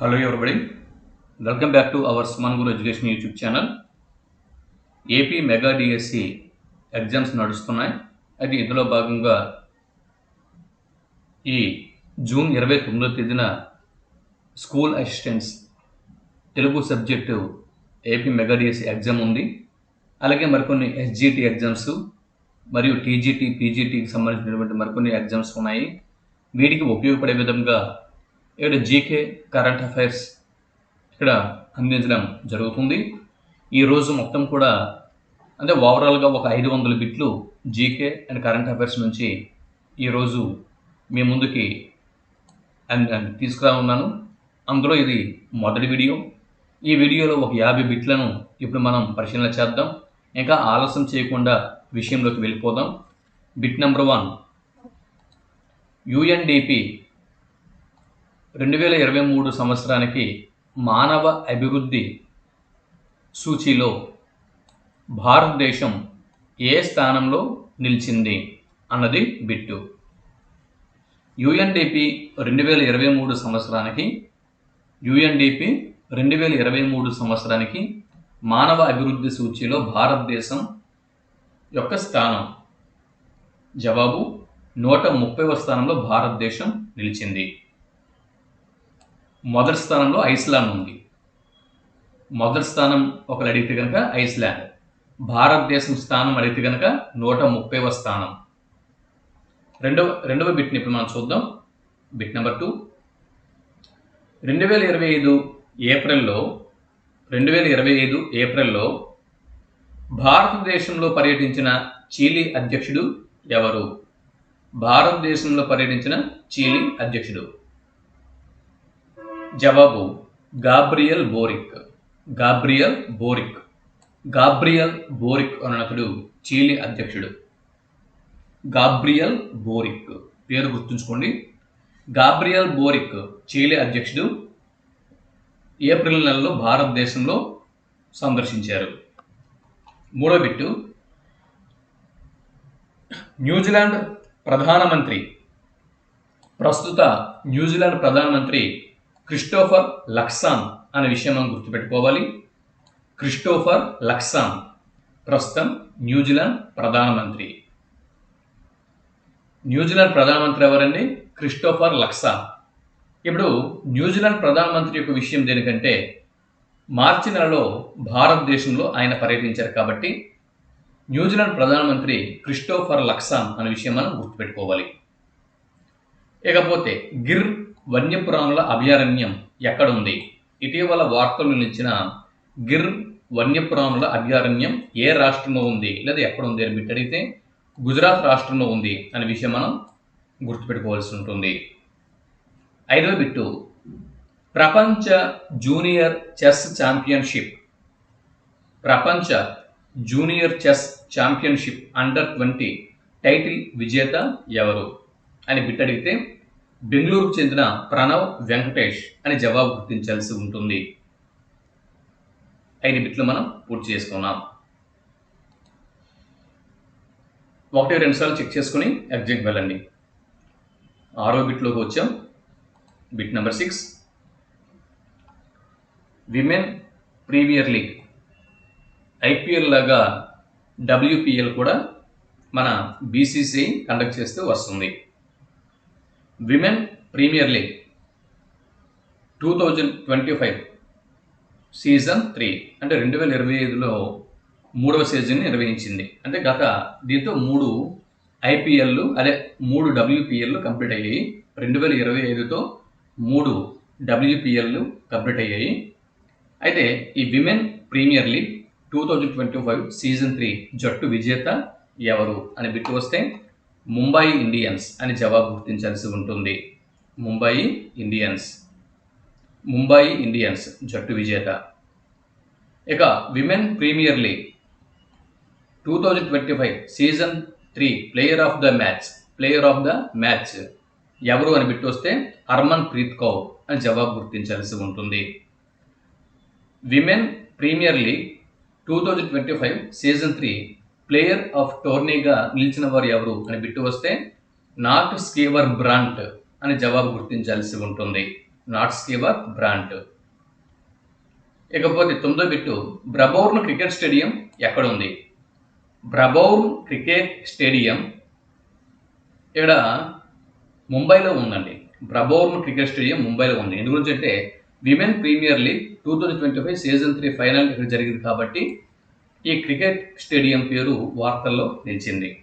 Hello everybody welcome back to our స్మాన్ గురు education YouTube channel AP mega DSC exams నడుస్తున్నాయి. అయితే ఇందులో భాగంగా ఈ జూన్ ఇరవై తొమ్మిదో తేదీన school assistants Telugu subject AP mega DSC exam ఉంది. అలాగే మరికొన్ని ఎస్జిటి ఎగ్జామ్స్ మరియు టీజీటీ పీజీటీకి సంబంధించినటువంటి మరికొన్ని ఎగ్జామ్స్ ఉన్నాయి. వీటికి ఉపయోగపడే విధంగా ఇక్కడ జీకే కరెంట్ అఫైర్స్ ఇక్కడ అందించడం జరుగుతుంది. ఈరోజు మొత్తం కూడా అంటే ఓవరాల్గా ఒక ఐదు వందల బిట్లు జీకే అండ్ కరెంట్ అఫైర్స్ నుంచి ఈరోజు మీ ముందుకి తీసుకురా ఉన్నాను. అందులో ఇది మొదటి వీడియో. ఈ వీడియోలో ఒక యాభై బిట్లను ఇప్పుడు మనం పరిశీలన చేద్దాం. ఇంకా ఆలస్యం చేయకుండా విషయంలోకి వెళ్ళిపోదాం. Bit number one. యుఎన్డిపి రెండు వేల ఇరవై మూడు సంవత్సరానికి మానవ అభివృద్ధి సూచీలో భారతదేశం ఏ స్థానంలో నిలిచింది అన్నది బిట్టు. యుఎన్డిపి రెండు వేల ఇరవై మూడు సంవత్సరానికి యుఎన్డిపి రెండు వేల ఇరవై మూడు సంవత్సరానికి మానవ అభివృద్ధి సూచీలో భారతదేశం యొక్క స్థానం. జవాబు నూట ముప్పైవ స్థానంలో భారతదేశం నిలిచింది. మొదటి స్థానంలో ఐస్లాండ్ ఉంది. మొదటి స్థానం ఒకరు అడిగితే కనుక ఐస్లాండ్. భారతదేశం స్థానం అడిగితే కనుక నూట ముప్పైవ స్థానం. రెండవ రెండవ బిట్ని ఇప్పుడు మనం చూద్దాం. Bit number two. రెండు వేల ఇరవై ఐదు ఏప్రిల్లో రెండు వేల ఇరవై ఐదు ఏప్రిల్లో భారతదేశంలో పర్యటించిన చీలీ అధ్యక్షుడు ఎవరు? భారతదేశంలో పర్యటించిన చీలీ అధ్యక్షుడు. జవాబు Gabriel Boric. Gabriel Boric. Gabriel Boric అన్నతుడు Chile అధ్యక్షుడు. Gabriel Boric. పేరు గుర్తుంచుకోండి. గాబ్రియల్ బోరిక్ చీలి అధ్యక్షుడు ఏప్రిల్ నెలలో భారతదేశంలో సందర్శించారు. మూడో బిట్టు. న్యూజిలాండ్ ప్రధానమంత్రి. ప్రస్తుత న్యూజిలాండ్ ప్రధానమంత్రి క్రిస్టోఫర్ లక్సాన్ అనే విషయం మనం గుర్తుపెట్టుకోవాలి. క్రిస్టోఫర్ లక్సాన్ ప్రస్తుతం న్యూజిలాండ్ ప్రధానమంత్రి. న్యూజిలాండ్ ప్రధానమంత్రి ఎవరండి? క్రిస్టోఫర్ లక్సాన్. ఇప్పుడు న్యూజిలాండ్ ప్రధానమంత్రి యొక్క విషయం దేనికంటే మార్చి నెలలో భారతదేశంలో ఆయన పర్యటించారు కాబట్టి న్యూజిలాండ్ ప్రధానమంత్రి క్రిస్టోఫర్ లక్సాన్ అనే విషయం మనం గుర్తుపెట్టుకోవాలి. ఇకపోతే గిర్ వన్యప్రాణుల అభయారణ్యం ఎక్కడుంది? ఇటీవల వార్తలు నిలిచిన గిర్ వన్యప్రాణుల అభయారణ్యం ఏ రాష్ట్రంలో ఉంది? లేదా ఎక్కడ ఉంది అని మీరు అడిగితే గుజరాత్ రాష్ట్రంలో ఉంది అనే విషయం మనం గుర్తుపెట్టుకోవాల్సి ఉంటుంది. ఐదవ బిట్టు. ప్రపంచ జూనియర్ చెస్ ఛాంపియన్షిప్. ప్రపంచ junior chess championship under twenty title విజేత ఎవరు? అని బిట్ అడిగితే బెంగళూరుకు చెందిన ప్రణవ్ వెంకటేష్ అని జవాబు గుర్తించాల్సి ఉంటుంది. ఐదు బిట్లు మనం పూర్తి చేసుకున్నాం. ఒకటి రెండు సార్లు చెక్ చేసుకుని ఎగ్జామ్కి వెళ్ళండి. ఆరో బిట్లోకి వచ్చాం. Bit number six. Women premier league. IPL లాగా డబ్ల్యూపీఎల్ కూడా మన బీసీసీ కండక్ట్ చేస్తూ వస్తుంది. Women premier league two thousand twenty five season three. అంటే రెండు వేల ఇరవై ఐదులో మూడవ సీజన్ నిర్వహించింది. అంటే గత దీంతో మూడు ఐపీఎల్లు అదే మూడు డబ్ల్యూపీఎల్లు కంప్లీట్ అయ్యాయి. రెండు వేల ఇరవై ఐదుతో మూడు డబ్ల్యూపీఎల్లు కంప్లీట్ అయ్యాయి. అయితే ఈ women premier league two thousand twenty five season three జట్టు విజేత ఎవరు అని బిట్టు వస్తే ముంబై ఇండియన్స్ అని జవాబు గుర్తించాల్సి ఉంటుంది. ముంబై ఇండియన్స్. ముంబై ఇండియన్స్ జట్టు విజేత. ఇక women premier league. Two thousand twenty five season three player of the match. Player of the match. ఎవరు అని బిట్టు వస్తే హర్మన్ ప్రీత్ కౌర్ అని జవాబు గుర్తించాల్సి ఉంటుంది. Women premier league two thousand twenty five season three player of టోర్నీగా నిలిచిన వారు ఎవరు అని బిట్టు వస్తే నాట్ స్కీవర్ బ్రాంట్ అని జవాబు గుర్తించాల్సి ఉంటుంది. Nat Sciver Brunt. ఇకపోతే తొమ్మిదో బిట్టు బ్రబౌర్న్ క్రికెట్ స్టేడియం ఎక్కడ ఉంది బ్రబౌర్న్ క్రికెట్ స్టేడియం ఇక్కడ ముంబైలో ఉందండి. బ్రబౌర్న్ క్రికెట్ స్టేడియం ముంబైలో ఉంది. ఎందుకు గురించి అంటే women premier league two thousand twenty five season three final ఇక్కడ జరిగింది కాబట్టి ఈ క్రికెట్ స్టేడియం పేరు వార్తల్లో నిలిచింది.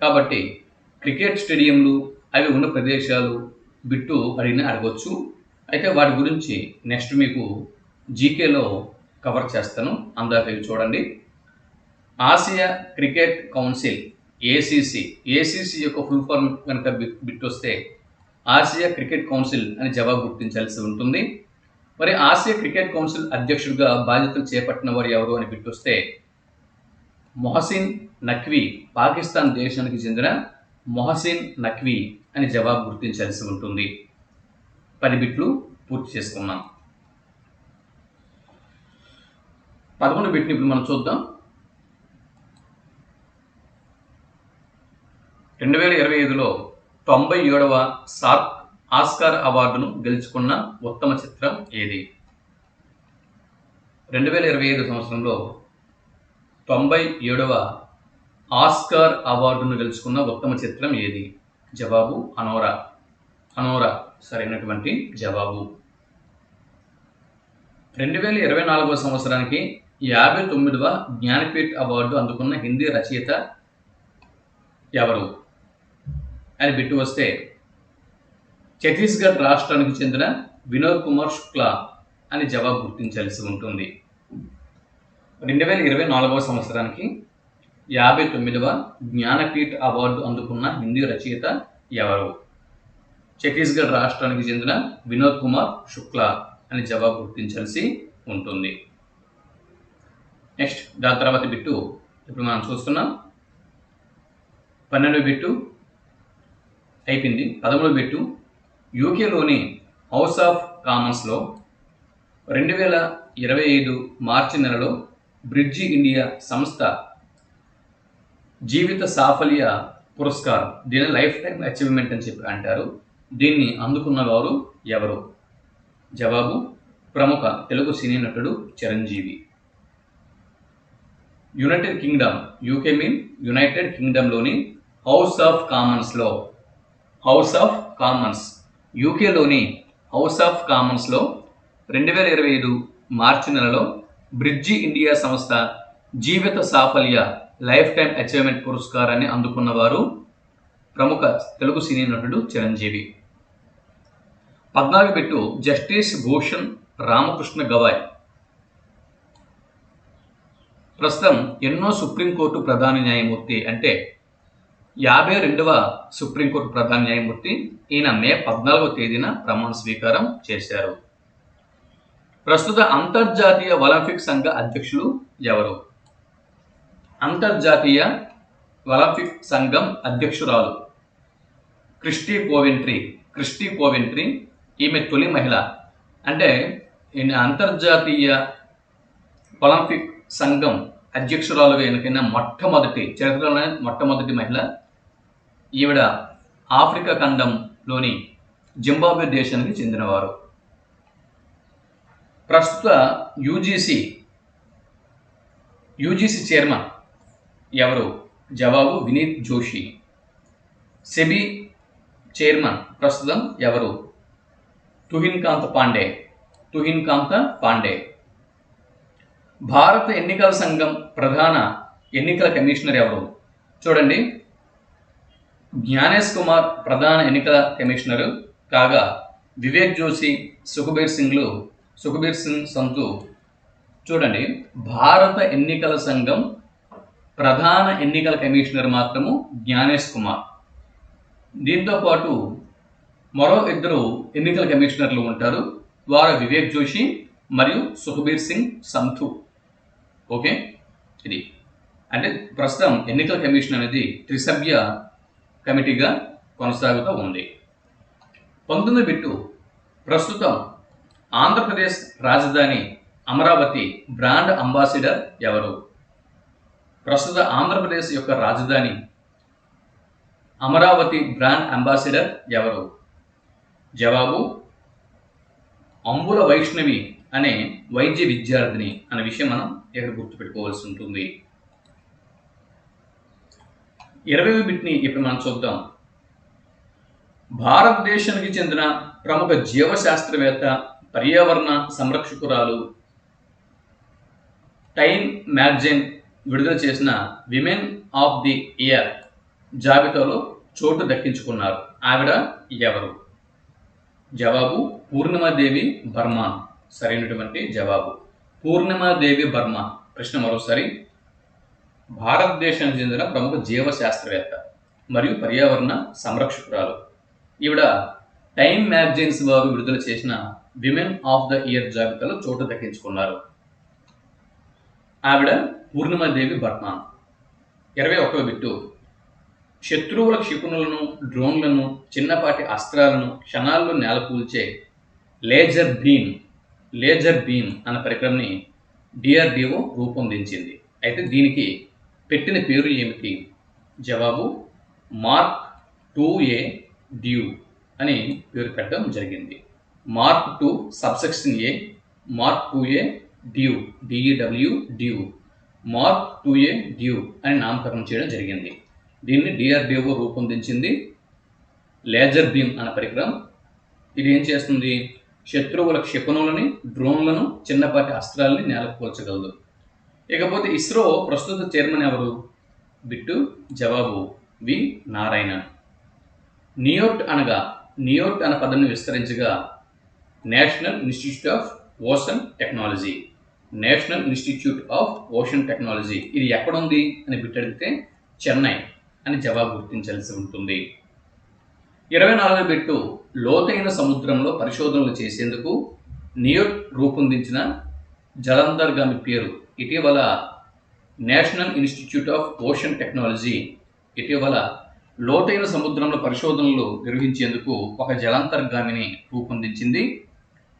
కాబట్టి క్రికెట్ స్టేడియంలు అవి ఉన్న ప్రదేశాలు బిట్టు అడిగిన అడగొచ్చు. అయితే వాటి గురించి నెక్స్ట్ మీకు జీకేలో కవర్ చేస్తాను. అందాక చూడండి. Asia cricket council ACC ACC యొక్క ఫుల్ ఫార్మ్ కనుక బిట్ వస్తే ఆసియా క్రికెట్ కౌన్సిల్ అని జవాబు గుర్తించాల్సి ఉంటుంది. మరి ఆసియా క్రికెట్ కౌన్సిల్ అధ్యక్షుడిగా బాధ్యతలు చేపట్టిన వారు ఎవరు అని బిట్టొస్తే మొహసిన్ నఖ్వీ పాకిస్తాన్ దేశానికి చెందిన మొహసిన్ నఖ్వీ అని జవాబు గుర్తించాల్సి ఉంటుంది. పది బిట్లు పూర్తి చేసుకున్నాం పదకొండు బిట్ని ఇప్పుడు మనం చూద్దాం. రెండు వేల ఇరవై ఐదులో తొంభై ఏడవ సార్క్ ఆస్కార్ అవార్డును గెలుచుకున్న ఉత్తమ చిత్రం ఏది? రెండు వేల ఇరవై ఐదు సంవత్సరంలో తొంభై ఏడవ ఆస్కార్ అవార్డును గెలుచుకున్న ఉత్తమ చిత్రం ఏది? జవాబు అనోరా. అనోరా సరైనటువంటి జవాబు. రెండు వేల ఇరవై నాలుగవ సంవత్సరానికి యాభై తొమ్మిదవ జ్ఞానపీఠ్ అవార్డు అందుకున్న హిందీ రచయిత ఎవరు? అని బిట్టు వస్తే ఛత్తీస్గఢ్ రాష్ట్రానికి చెందిన వినోద్ కుమార్ శుక్లా అని జవాబు గుర్తించాల్సి ఉంటుంది. రెండు వేల ఇరవై నాలుగవ సంవత్సరానికి యాభై తొమ్మిదవ జ్ఞానపీఠ్ అవార్డు అందుకున్న హిందీ రచయిత ఎవరు? ఛత్తీస్గఢ్ రాష్ట్రానికి చెందిన వినోద్ కుమార్ శుక్లా అని జవాబు గుర్తించాల్సి ఉంటుంది. నెక్స్ట్ దాని తర్వాత బిట్టు. ఇప్పుడు మనం చూస్తున్నాం. పన్నెండవ బిట్టు అయిపోయింది. పదమూడవ బిట్టు యూకేలోని హౌస్ ఆఫ్ కామన్స్లో రెండు వేల ఇరవై ఐదు మార్చి నెలలో బ్రిడ్జి ఇండియా సంస్థ జీవిత సాఫల్య పురస్కారం దీన్ని లైఫ్ టైం అచీవ్మెంట్ అని చెప్పి అంటారు. దీన్ని అందుకున్న వారు ఎవరు? జవాబు ప్రముఖ తెలుగు సినీ నటుడు Chiranjeevi. United kingdom UK mean united కింగ్డమ్లోని house of కామన్స్లో హౌస్ ఆఫ్ కామన్స్ యూకేలోని హౌస్ ఆఫ్ కామన్స్లో రెండు వేల ఇరవై ఐదు మార్చి నెలలో బ్రిడ్జి ఇండియా సంస్థ జీవిత సాఫల్య లైఫ్ టైం అచీవ్మెంట్ పురస్కారాన్ని అందుకున్నవారు ప్రముఖ తెలుగు సినీ నటుడు చిరంజీవి. పద్నాలుగు పెట్టు జస్టిస్ భూషణ్ రామకృష్ణ గవాయ్. ప్రస్తుతం ఎన్నో సుప్రీంకోర్టు ప్రధాన న్యాయమూర్తి అంటే యాభై రెండవ సుప్రీంకోర్టు ప్రధాన న్యాయమూర్తి ఈయన మే పద్నాలుగవ తేదీన ప్రమాణ స్వీకారం చేశారు. ప్రస్తుత అంతర్జాతీయ ఒలింపిక్ సంఘ అధ్యక్షులు ఎవరు? అంతర్జాతీయ ఒలింపిక్ సంఘం అధ్యక్షురాలు క్రిస్టీ కోవెంట్రీ క్రిస్టీ కోవెంట్రీ ఈమె తొలి మహిళ. అంటే ఈయన అంతర్జాతీయ ఒలింపిక్ సంఘం అధ్యక్షురాలుగా ఎన్నికైన మొట్టమొదటి చరిత్రలోనే మొట్టమొదటి మహిళ ఈవిడ ఆఫ్రికా ఖండంలోని జింబాబ్వే దేశానికి చెందినవారు. ప్రస్తుత యూజీసీ యూజీసీ చైర్మన్ ఎవరు? జవాబు వినీత్ జోషి. సెబీ చైర్మన్ ప్రస్తుతం ఎవరు? తుహిన్కాంత్ పాండే తుహిన్కాంత పాండే. భారత ఎన్నికల సంఘం ప్రధాన ఎన్నికల కమిషనర్ ఎవరు? చూడండి. జ్ఞానేష్ కుమార్ ప్రధాన ఎన్నికల కమిషనర్ కాగా వివేక్ జోషి సుఖబీర్ సింగ్లు సుఖబీర్ సింగ్ సంతు. చూడండి భారత ఎన్నికల సంఘం ప్రధాన ఎన్నికల కమిషనర్ మాత్రము జ్ఞానేష్ కుమార్. దీంతో పాటు మరో ఇద్దరు ఎన్నికల కమిషనర్లు ఉంటారు వారు వివేక్ జోషి మరియు సుఖబీర్ సింగ్ సంతు. ఓకే? ఇది. అంటే ప్రస్తుతం ఎన్నికల కమిషన్ అనేది త్రిసభ్య కమిటీగా కొనసాగుతూ ఉంది. పంతొమ్మిది బిట్టు ప్రస్తుతం ఆంధ్రప్రదేశ్ రాజధాని అమరావతి బ్రాండ్ అంబాసిడర్ ఎవరు? ప్రస్తుత ఆంధ్రప్రదేశ్ యొక్క రాజధాని అమరావతి బ్రాండ్ అంబాసిడర్ ఎవరు? జవాబు అంబుల వైష్ణవి అనే వైద్య విద్యార్థిని అనే విషయం మనం ఇక్కడ గుర్తుపెట్టుకోవాల్సి ఉంటుంది. ఇరవై బిట్ని ఇప్పుడు మనం చూద్దాం. భారతదేశానికి చెందిన ప్రముఖ జీవశాస్త్రవేత్త పర్యావరణ సంరక్షకురాలు టైమ్ మ్యాగజైన్ విడుదల చేసిన విమెన్ ఆఫ్ ది ఇయర్ జాబితాలో చోటు దక్కించుకున్నారు. ఆవిడ ఎవరు? జవాబు పూర్ణిమాదేవి బర్మా. సరైనటువంటి జవాబు. పూర్ణిమాదేవి బర్మా. ప్రశ్న మరోసారి. భారతదేశానికి చెందిన ప్రముఖ జీవశాస్త్రవేత్త మరియు పర్యావరణ సంరక్షకురాలు. ఈవిడ టైమ్ మ్యాగజైన్స్ వారు విడుదల చేసిన విమెన్ ఆఫ్ ద ఇయర్ జాబితాలో చోటు దక్కించుకున్నారు. ఆవిడ పూర్ణిమాదేవి బర్మా ఇరవై ఒకటో బిట్టు. శత్రువుల క్షిపణులను డ్రోన్లను చిన్నపాటి అస్త్రాలను క్షణాల్లో నేలకూల్చే లేజర్ బీమ్ లేజర్ బీమ్ అన్న పరికరంని డిఆర్డిఓ రూపొందించింది. అయితే దీనికి పెట్టిన పేరు ఏమిటి? జవాబు మార్క్ టూ ఏ డ్యూ అని పేరు పెట్టడం జరిగింది. Mark two subsection A mark two A dew DEW dew mark two A dew అని నామకరణం చేయడం జరిగింది. దీన్ని డిఆర్డిఓ రూపొందించింది లేజర్ బీమ్ అన్న పరికరం. ఇది ఏం చేస్తుంది? శత్రువుల క్షిపణులని డ్రోన్లను చిన్నపాటి అస్త్రాలని నేలకు పోల్చగలదు. ఇకపోతే ఇస్రో ప్రస్తుత చైర్మన్ ఎవరు? బిట్టు జవాబు వి నారాయణన్. నియోట్ అనగా నియోట్ అన్న పదాన్ని విస్తరించగా National Institute of Ocean Technology. National Institute of Ocean Technology. ఇది ఎక్కడుంది? అని బిట్టడిగితే చెన్నై అని జవాబు గుర్తించాల్సి ఉంటుంది. ఇరవై నాలుగు బిట్టు లోతైన సముద్రంలో పరిశోధనలు చేసేందుకు నియోట్ రూపొందించిన జలంధర్గామి పేరు ఇటీవల National Institute of Ocean Technology ఇటీవల లోతైన సముద్రంలో పరిశోధనలు నిర్వహించేందుకు ఒక జలాంతర్గామిని రూపొందించింది.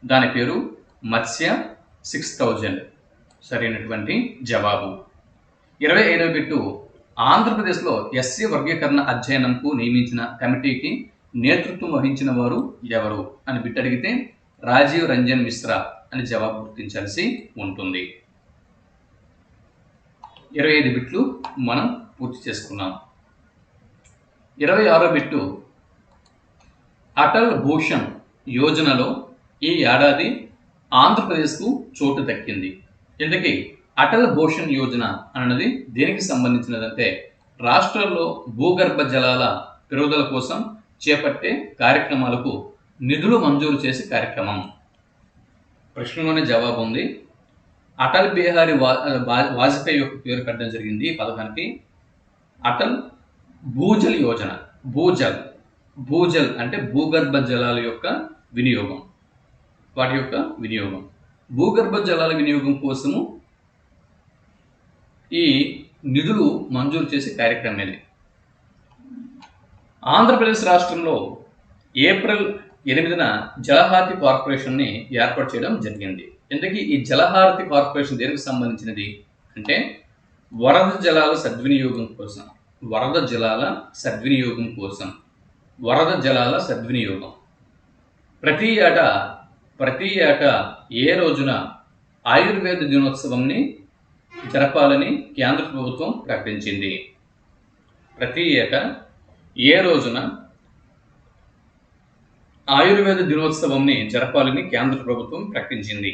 దాని పేరు మత్స్య సిక్స్ థౌజండ్. సరైనటువంటి జవాబు. ఇరవై ఐదవ బిట్టు ఆంధ్రప్రదేశ్లో ఎస్సీ వర్గీకరణ అధ్యయనంకు నియమించిన కమిటీకి నేతృత్వం వహించిన వారు ఎవరు? అని బిట్ అడిగితే రాజీవ్ రంజన్ మిశ్రా అని జవాబు గుర్తించాల్సి ఉంటుంది. ఇరవై ఐదు బిట్లు మనం పూర్తి చేసుకున్నాం. ఇరవై ఆరో బిట్టు అటల్ భూషణ్ యోజనలో ఈ ఏడాది ఆంధ్రప్రదేశ్కు చోటు దక్కింది. ఇంతకీ అటల్ భూషణ్ యోజన అన్నది దేనికి సంబంధించినదంటే రాష్ట్రంలో భూగర్భ జలాల పెరుగుదల కోసం చేపట్టే కార్యక్రమాలకు నిధులు మంజూరు చేసే కార్యక్రమం. ప్రశ్నలోనే జవాబు ఉంది. అటల్ బిహారీ వా వాజ్పేయి యొక్క పేరు పెట్టడం జరిగింది ఈ పథకానికి. అటల్ భూజల్ యోజన భూజల్ భూజల్ అంటే భూగర్భ జలాల యొక్క వినియోగం. వాటి యొక్క వినియోగం. భూగర్భ జలాల వినియోగం కోసము ఈ నిధులు మంజూరు చేసే కార్యక్రమం ఇది. ఆంధ్రప్రదేశ్ రాష్ట్రంలో ఏప్రిల్ ఎనిమిదిన జలహాతి కార్పొరేషన్ని ఏర్పాటు చేయడం జరిగింది. ఇంతకీ ఈ జలహారతి కార్పొరేషన్ దేనికి సంబంధించినది? అంటే వరద జలాల సద్వినియోగం కోసం. వరద జలాల సద్వినియోగం కోసం. వరద జలాల సద్వినియోగం. ప్రతి ఏట ప్రతి ఏట ఏ రోజున ఆయుర్వేద దినోత్సవంని జరపాలని కేంద్ర ప్రభుత్వం ప్రకటించింది. ప్రతి ఏట ఏ రోజున ఆయుర్వేద దినోత్సవంని జరపాలని కేంద్ర ప్రభుత్వం ప్రకటించింది.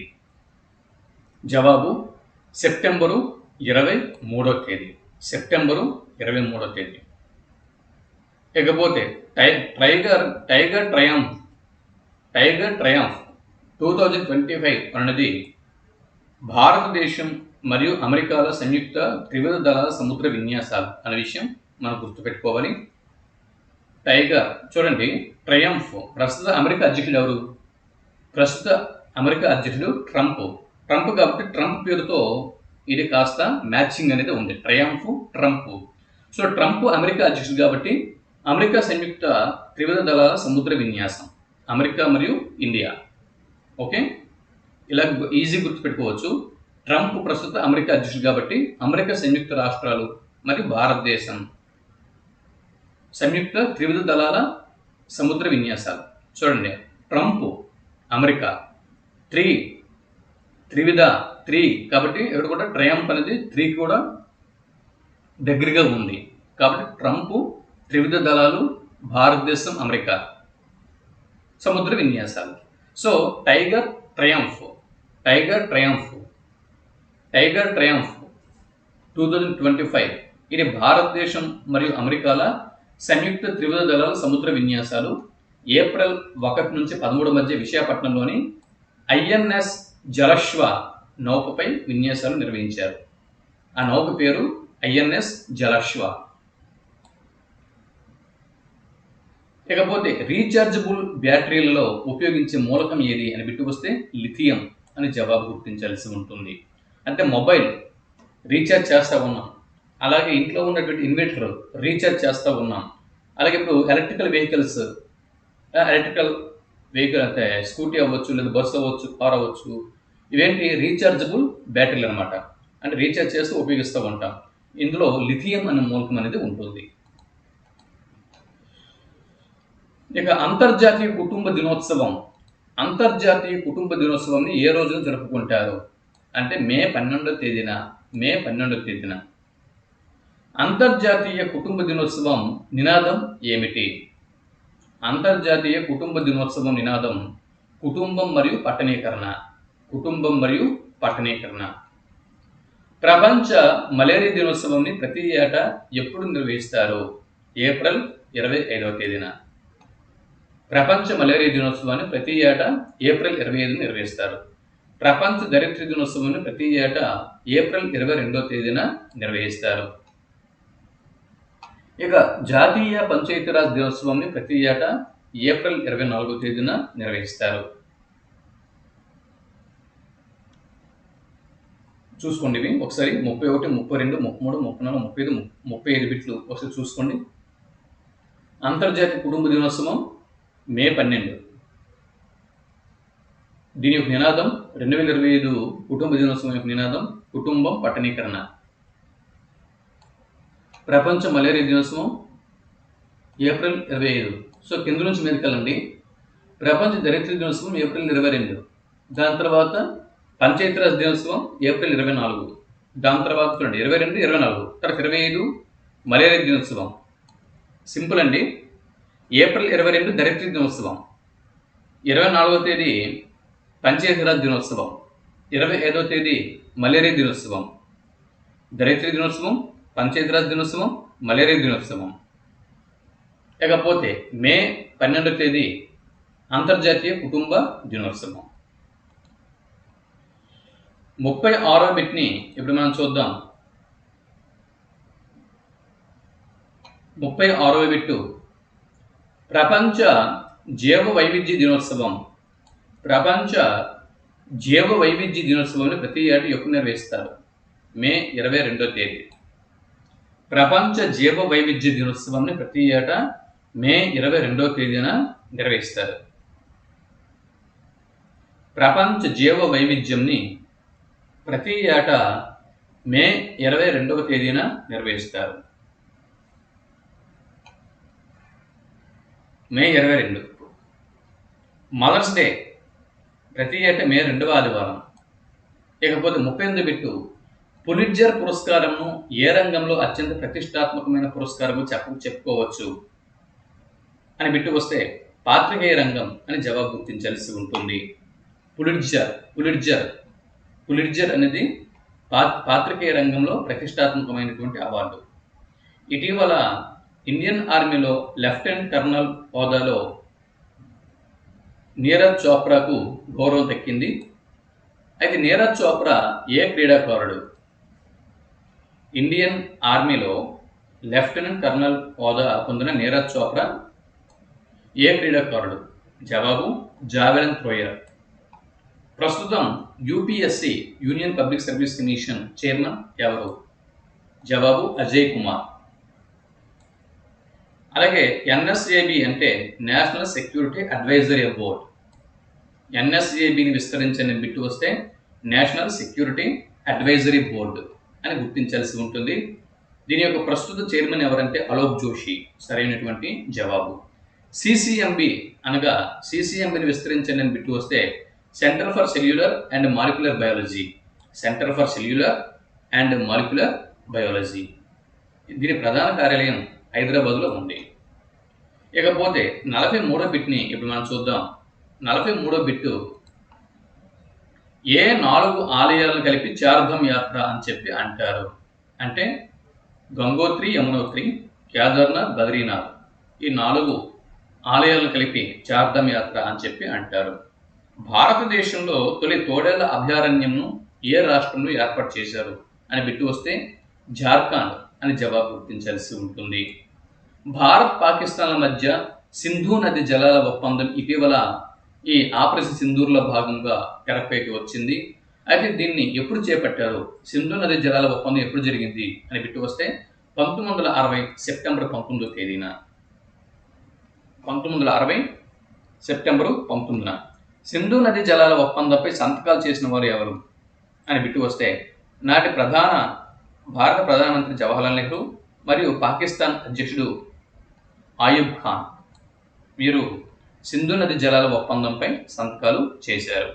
జవాబు సెప్టెంబరు ఇరవై మూడో తేదీ. సెప్టెంబరు ఇరవై మూడో తేదీ. ఇకపోతే టై tiger tiger triumph tiger triumph two thousand twenty five అన్నది భారతదేశం మరియు అమెరికాల సంయుక్త త్రివిధ దళాల సముద్ర విన్యాసాలు అనే విషయం మనం గుర్తుపెట్టుకోవాలి. టైగర్ చూడండి ట్రయంఫ్ ప్రస్తుత అమెరికా అధ్యక్షుడు ఎవరు? ప్రస్తుత అమెరికా అధ్యక్షుడు ట్రంప్. ట్రంప్ కాబట్టి ట్రంప్ పేరుతో ఇది కాస్త మ్యాచింగ్ అనేది ఉంది. Triumph Trump. So Trump America అధ్యక్షుడు కాబట్టి అమెరికా సంయుక్త త్రివిధ దళాల సముద్ర విన్యాసం. అమెరికా మరియు ఇండియా. ఓకే? ఇలా ఈజీ గుర్తుపెట్టుకోవచ్చు. ట్రంప్ ప్రస్తుత అమెరికా అధ్యక్షుడు కాబట్టి అమెరికా సంయుక్త రాష్ట్రాలు మరియు భారతదేశం. సంయుక్త త్రివిధ దళాల సముద్ర విన్యాసాలు. చూడండి. Trump America. త్రీ త్రివిధ త్రీ కాబట్టి ఇక్కడ కూడా ట్రయంప్ అనేది త్రీ కూడా దగ్గరగా ఉంది. కాబట్టి ట్రంప్ త్రివిధ దళాలు భారతదేశం అమెరికా. సముద్ర విన్యాసాలు. So tiger triumph. Tiger triumph. Tiger triumph two thousand twenty five. ఇది భారతదేశం మరియు అమెరికాల సంయుక్త త్రివిధ దళాల సముద్ర విన్యాసాలు. ఏప్రిల్ ఒకటి నుంచి పదమూడు మధ్య విశాఖపట్నంలోని ఐఎన్ఎస్ జలశ్వ నౌకపై విన్యాసాలు నిర్వహించారు. ఆ నౌక పేరు ఐఎన్ఎస్ జలశ్వ ఇకపోతే రీఛార్జబుల్ బ్యాటరీలలో ఉపయోగించే మూలకం ఏది అని బిట్టు వస్తే లిథియం అని జవాబు గుర్తించాల్సి ఉంటుంది. అంటే మొబైల్ రీఛార్జ్ చేస్తూ ఉన్నాం. అలాగే ఇంట్లో ఉన్నటువంటి ఇన్వర్టర్ రీఛార్జ్ చేస్తూ ఉన్నాం. అలాగే ఇప్పుడు ఎలక్ట్రికల్ వెహికల్స్ ఎలక్ట్రికల్ వెహికల్ అంటే స్కూటీ అవ్వచ్చు లేదా బస్సు అవ్వచ్చు కార్ అవ్వచ్చు ఇవేంటి? రీఛార్జబుల్ బ్యాటరీలు అనమాట అంటే రీఛార్జ్ చేస్తూ ఉపయోగిస్తూ ఉంటాం. ఇందులో లిథియం అనే మూలకం అనేది ఉంటుంది. ఇక అంతర్జాతీయ కుటుంబ దినోత్సవం. అంతర్జాతీయ కుటుంబ దినోత్సవాన్ని ఏ రోజున జరుపుకుంటారు? అంటే మే పన్నెండో తేదీన మే పన్నెండో తేదీన. అంతర్జాతీయ కుటుంబ దినోత్సవం నినాదం ఏమిటి? అంతర్జాతీయ కుటుంబ దినోత్సవం నినాదం కుటుంబం మరియు పట్టణీకరణ. కుటుంబం మరియు పట్టణీకరణ. ప్రపంచ మలేరియా దినోత్సవంని ప్రతి ఏటా ఎప్పుడు నిర్వహిస్తారు? ఏప్రిల్ ఇరవై ఐదవ తేదీన. ప్రపంచ మలేరియా దినోత్సవాన్ని ప్రతి ఏటా ఏప్రిల్ ఇరవై ఐదున నిర్వహిస్తారు. ప్రపంచ దరిద్ర దినోత్సవాన్ని ప్రతి ఏటా ఏప్రిల్ ఇరవై రెండవ తేదీన నిర్వహిస్తారు. ఇక జాతీయ పంచాయతీరాజ్ దినోత్సవాన్ని ప్రతి ఏటా ఏప్రిల్ ఇరవై నాలుగో తేదీన నిర్వహిస్తారు. చూసుకోండి ఇవి. ఒకసారి ముప్పై ఒకటి ముప్పై రెండు ముప్పై మూడు ముప్పై నాలుగు ముప్పై ఐదు ముప్పై ఐదు బిట్లు ఒకసారి చూసుకోండి. అంతర్జాతీయ కుటుంబ దినోత్సవం మే పన్నెండు. దీని యొక్క నినాదం రెండు వేల ఇరవై ఐదు కుటుంబ దినోత్సవం యొక్క నినాదం కుటుంబం పట్టణీకరణ. ప్రపంచ మలేరియా దినోత్సవం ఏప్రిల్ ఇరవై ఐదు. సో కింద నుంచి మీదకి వెళ్ళండి. ప్రపంచ దరిద్ర దినోత్సవం ఏప్రిల్ ఇరవై రెండు. దాని తర్వాత పంచాయతీరాజ్ దినోత్సవం ఏప్రిల్ ఇరవై నాలుగు. దాని తర్వాత చూడండి ఇరవై రెండు ఇరవై నాలుగు తర్వాత ఇరవై ఐదు మలేరియా దినోత్సవం. సింపుల్ అండి. ఏప్రిల్ ఇరవై రెండు దరిద్ర దినోత్సవం. ఇరవై నాలుగో తేదీ పంచాయతీరాజ్ దినోత్సవం. ఇరవై ఐదవ తేదీ మలేరియా దినోత్సవం. దరిద్ర దినోత్సవం పంచాయతీరాజ్ దినోత్సవం మలేరియా దినోత్సవం. ఇకపోతే మే పన్నెండో తేదీ అంతర్జాతీయ కుటుంబ దినోత్సవం. ముప్పై ఆరో బిట్ని ఇప్పుడు మనం చూద్దాం. ముప్పై ఆరో బిట్టు. ప్రపంచ జీవ వైవిధ్య దినోత్సవం. ప్రపంచ జీవ వైవిధ్య దినోత్సవాన్ని ప్రతి ఏటా ఎక్కువ నిర్వహిస్తారు. మే ఇరవై రెండో తేదీ. ప్రపంచ జీవ వైవిధ్య దినోత్సవాన్ని ప్రతి ఏటా మే ఇరవై రెండో తేదీన నిర్వహిస్తారు. ప్రపంచ జీవ వైవిధ్యంని ప్రతి ఏటా మే ఇరవై రెండవ తేదీన నిర్వహిస్తారు. మే ఇరవై రెండు. Mother's day. ప్రతి ఏటా మే రెండవ ఆదివారం. ఇకపోతే ముప్పై ఎనిమిది బిట్టు పులిట్జర్ పురస్కారంను ఏ రంగంలో అత్యంత ప్రతిష్టాత్మకమైన పురస్కారము చెప్ప చెప్పుకోవచ్చు. అని బిట్టు వస్తే పాత్రికేయ రంగం అని జవాబు గుర్తించాల్సి ఉంటుంది. Pulitzer Pulitzer. పులిట్జర్ అనేది పాత్రికేయ రంగంలో ప్రతిష్టాత్మకమైనటువంటి అవార్డు. ఇటీవల ఇండియన్ ఆర్మీలో లెఫ్టినెంట్ కర్నల్ హోదాలో నీరజ్ చోప్రాకు గౌరవం దక్కింది. అయితే నీరజ్ చోప్రా ఏ క్రీడాకారుడు? ఇండియన్ ఆర్మీలో లెఫ్టినెంట్ కర్నల్ హోదా పొందిన నీరజ్ చోప్రా ఏ క్రీడాకారుడు? జవాబు జావెలిన్ థ్రోయర్. ప్రస్తుతం UPSC union public service commission chairman ఎవరు? జవాబు అజయ్ కుమార్. అలాగే ఎన్ఎస్ఏబి అంటే నేషనల్ సెక్యూరిటీ అడ్వైజరీ బోర్డ్. ఎన్ఎస్ఏబిని విస్తరించని బిట్టు వస్తే నేషనల్ సెక్యూరిటీ అడ్వైజరీ బోర్డు అని గుర్తించాల్సి ఉంటుంది. దీని యొక్క ప్రస్తుత చైర్మన్ ఎవరంటే అలోక్ జోషి. సరైనటువంటి జవాబు. సిసిఎంబి అనగా సిసిఎంబిని విస్తరించండి అని బిట్టు వస్తే centre for cellular and molecular biology centre for cellular and molecular biology దీని ప్రధాన కార్యాలయం హైదరాబాద్లో ఉంది. ఇకపోతే నలభై మూడో బిట్ని ఇప్పుడు మనం చూద్దాం. నలభై మూడో బిట్టు ఏ నాలుగు ఆలయాలను కలిపి చార్ధం యాత్ర అని చెప్పి అంటారు. అంటే గంగోత్రి యమునోత్రి కేదార్నాథ్ బద్రీనాథ్ ఈ నాలుగు ఆలయాలను కలిపి చార్ధం యాత్ర అని చెప్పి అంటారు. భారతదేశంలో తొలి తోడేళ్ళ అభయారణ్యంను ఏ రాష్ట్రంలో ఏర్పాటు చేశారు అని బిట్టు వస్తే జార్ఖండ్ అని జవాబు గుర్తించాల్సి ఉంటుంది. భారత్ పాకిస్తాన్ల మధ్య సింధు నది జలాల ఒప్పందం ఇటీవల ఈ ఆపరేషన్ సింధూర్లో భాగంగా తెరపైకి వచ్చింది. అయితే దీన్ని ఎప్పుడు చేపట్టారు? సింధు నది జలాల ఒప్పందం ఎప్పుడు జరిగింది అని బిట్టు వస్తే పంతొమ్మిది వందల అరవై సెప్టెంబర్ పంతొమ్మిదో తేదీన. పంతొమ్మిది వందల అరవై సెప్టెంబరు పంతొమ్మిదిన. సింధు నది జలాల ఒప్పందంపై సంతకాలు చేసిన వారు ఎవరు? అని బిట్టు వస్తే నాటి ప్రధాన భారత ప్రధానమంత్రి జవహర్లాల్ నెహ్రూ మరియు పాకిస్తాన్ అధ్యక్షుడు ఆయుబ్ ఖాన్. వీరు సింధు నది జలాల ఒప్పందంపై సంతకాలు చేశారు.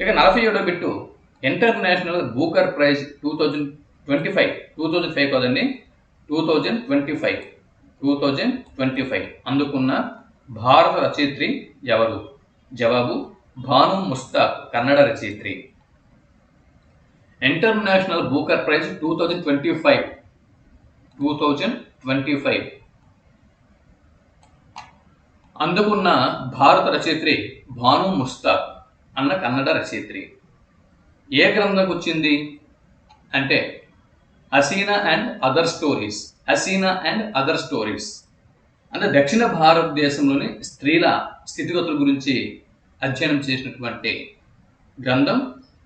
ఇక నలభై ఏడో bit International Booker Prize two thousand twenty five two thousand five కదండి two thousand twenty five two thousand twenty five అందుకున్న భారత రచయిత్రి ఎవరు? జవాబు భాను ముస్తాక్ కన్నడ రచయిత్రి. International Booker Prize two thousand twenty five. Two thousand twenty five. అందుకున్న భారత రచయిత్రి భాను ముస్తాక్ అన్న కన్నడ రచయిత్రి. ఏ గ్రంథంకి వచ్చింది అంటే Haseena and other stories Haseena and other stories. అంటే దక్షిణ భారతదేశంలోని స్త్రీల స్థితిగతుల గురించి అధ్యయనం చేసినటువంటి గ్రంథం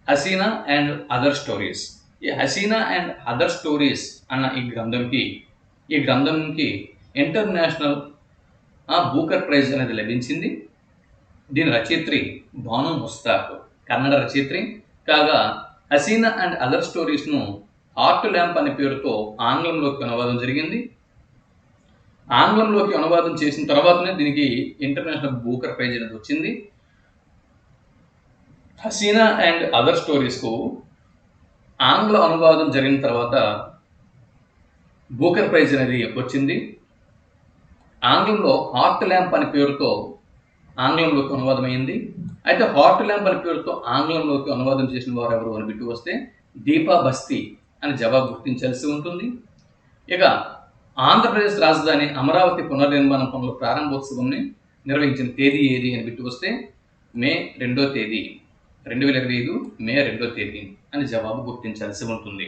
హసీనా అండ్ అదర్ స్టోరీస్. ఈ హసీనా అండ్ అదర్ స్టోరీస్ అన్న ఈ గ్రంథంకి ఈ గ్రంథంకి ఇంటర్నేషనల్ బూకర్ ప్రైజ్ అనేది లభించింది. దీని రచయిత్రి భాను ముస్తాక్ కన్నడ రచయిత్రి. కాగా హసీనా అండ్ అదర్ స్టోరీస్ను ఆర్ట్ ల్యాంప్ అనే పేరుతో ఆంగ్లంలోకి అనువాదం జరిగింది. ఆంగ్లంలోకి అనువాదం చేసిన తర్వాతనే దీనికి ఇంటర్నేషనల్ బూకర్ ప్రైజ్ అనేది వచ్చింది. హసీనా అండ్ అదర్ స్టోరీస్కు ఆంగ్ల అనువాదం జరిగిన తర్వాత బూకర్ ప్రైజ్ అనేది వచ్చింది. ఆంగ్లంలో హార్ట్ ల్యాంప్ అనే పేరుతో ఆంగ్లంలోకి అనువాదమైంది అయితే హార్ట్ ల్యాంప్ అనే పేరుతో ఆంగ్లంలోకి అనువాదం చేసిన వారు ఎవరు అని బిట్టు వస్తే దీపా బస్తీ అని జవాబు గుర్తించాల్సి ఉంటుంది. ఇక ఆంధ్రప్రదేశ్ రాజధాని అమరావతి పునర్నిర్మాణం పనుల ప్రారంభోత్సవంని నిర్వహించిన తేదీ ఏది అని బిట్టు వస్తే మే రెండో తేదీ. రెండు వేల ఇరవై ఐదు మే రెండో తేదీ అని జవాబు గుర్తించాల్సి ఉంటుంది.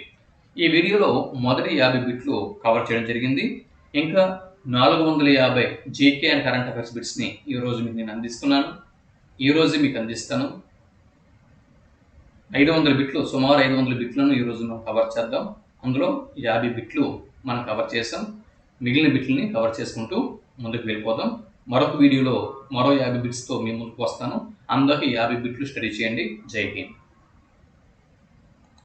ఈ వీడియోలో మొదటి యాభై బిట్లు కవర్ చేయడం జరిగింది. ఇంకా నాలుగు వందల యాభై జీకే అండ్ కరెంట్ అఫైర్స్ బిట్స్ని ఈరోజు మీకు నేను అందిస్తున్నాను. ఈరోజు మీకు అందిస్తాను. ఐదు వందల బిట్లు సుమారు ఐదు వందల బిట్లను ఈరోజు మనం కవర్ చేద్దాం. అందులో యాభై బిట్లు మనం కవర్ చేసాం మిగిలిన బిట్లని కవర్ చేసుకుంటూ ముందుకు వెళ్ళిపోదాం. మరొక వీడియోలో మరో యాభై బిట్స్తో మీ ముందుకు వస్తాను. అందరికీ యాభై బిట్లు స్టడీ చేయండి. జై హింద్.